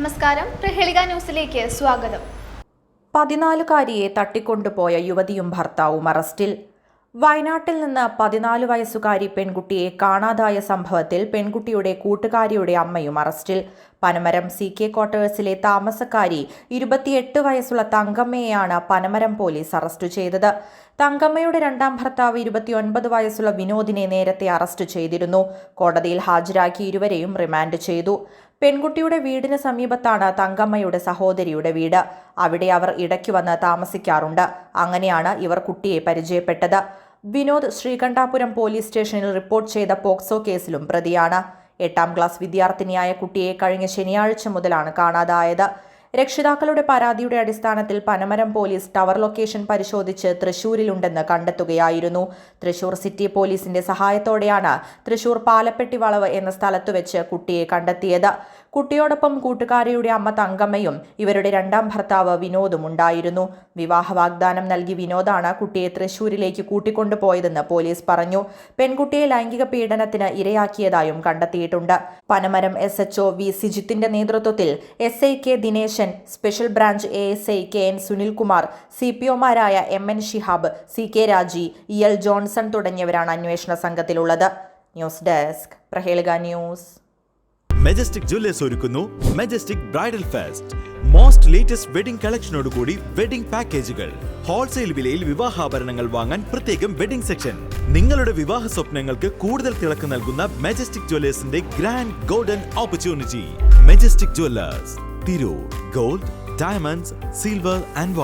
നമസ്കാരം. പ്രഹേളിക ന്യൂസിലേക്ക് സ്വാഗതം. പതിനാലുകാരിയെ തട്ടിക്കൊണ്ടുപോയ യുവതിയും ഭർത്താവും അറസ്റ്റിൽ. വയനാട്ടിൽ നിന്ന് പതിനാല് വയസ്സുകാരി പെൺകുട്ടിയെ കാണാതായ സംഭവത്തിൽ പെൺകുട്ടിയുടെ കൂട്ടുകാരിയുടെ അമ്മയും അറസ്റ്റിൽ. പനമരം സി കെ ക്വാർട്ടേഴ്സിലെ താമസക്കാരി ഇരുപത്തിയെട്ട് വയസ്സുള്ള തങ്കമ്മയെയാണ് പനമരം പോലീസ് അറസ്റ്റ് ചെയ്തത്. തങ്കമ്മയുടെ രണ്ടാം ഭർത്താവ് ഇരുപത്തിയൊൻപത് വയസ്സുള്ള വിനോദിനെ നേരത്തെ അറസ്റ്റ് ചെയ്തിരുന്നു. കോടതിയിൽ ഹാജരാക്കി ഇരുവരെയും റിമാൻഡ് ചെയ്തു. പെൺകുട്ടിയുടെ വീടിന് സമീപത്താണ് തങ്കമ്മയുടെ സഹോദരിയുടെ വീട്. അവിടെ അവർ ഇടയ്ക്ക് വന്ന് താമസിക്കാറുണ്ട്. അങ്ങനെയാണ് ഇവർ കുട്ടിയെ പരിചയപ്പെട്ടത്. വിനോദ് ശ്രീകണ്ഠാപുരം പോലീസ് സ്റ്റേഷനിൽ റിപ്പോർട്ട് ചെയ്ത പോക്സോ കേസിലും പ്രതിയാണ്. എട്ടാം ക്ലാസ് വിദ്യാർത്ഥിനിയായ കുട്ടിയെ കഴിഞ്ഞ ശനിയാഴ്ച മുതലാണ് കാണാതായത്. രക്ഷിതാക്കളുടെ പരാതിയുടെ അടിസ്ഥാനത്തിൽ പനമരം പോലീസ് ടവർ ലൊക്കേഷൻ പരിശോധിച്ച് തൃശൂരിലുണ്ടെന്ന് കണ്ടെത്തുകയായിരുന്നു. തൃശൂർ സിറ്റി പോലീസിന്റെ സഹായത്തോടെയാണ് തൃശൂർ പാലപ്പെട്ടി വളവ് എന്ന സ്ഥലത്തു വെച്ച് കുട്ടിയെ കണ്ടെത്തിയത്. കുട്ടിയോടൊപ്പം കൂട്ടുകാരിയുടെ അമ്മ തങ്കമ്മയും ഇവരുടെ രണ്ടാം ഭർത്താവ് വിനോദും ഉണ്ടായിരുന്നു. വിവാഹ വാഗ്ദാനം നൽകി വിനോദാണ് കുട്ടിയെ തൃശൂരിലേക്ക് കൂട്ടിക്കൊണ്ടുപോയതെന്ന് പോലീസ് പറഞ്ഞു. പെൺകുട്ടിയെ ലൈംഗിക പീഡനത്തിന് ഇരയാക്കിയതായും കണ്ടെത്തിയിട്ടുണ്ട്. പനമരം എസ് എച്ച്ഒ വി സിജിത്തിന്റെ നേതൃത്വത്തിൽ S I K special branch A S I K N Sunilkumar C P ഒമാരായ M N Shihab C K Raji E L Johnson തുടങ്ങിയവരാണ് അന്വേഷണ സംഘത്തിലുള്ളത്. News desk Prahelika news. Majestic Jewellers ഒരുക്കുന്നു. Majestic bridal fest most latest wedding കളക്ഷനോടുകൂടി wedding പാക്കേജുകൾ wholesale വിലയിൽ വിവാഹാഭരണങ്ങൾ വാങ്ങാൻ പ്രത്യേകം wedding section നിങ്ങളുടെ വിവാഹ സ്വപ്നങ്ങൾക്ക് കൂടുതൽ തിളക്കം നൽകുന്ന majestic ജ്വല്ലേഴ്സിന്റെ grand golden opportunity Majestic Jewellers Tirur gold diamonds silver and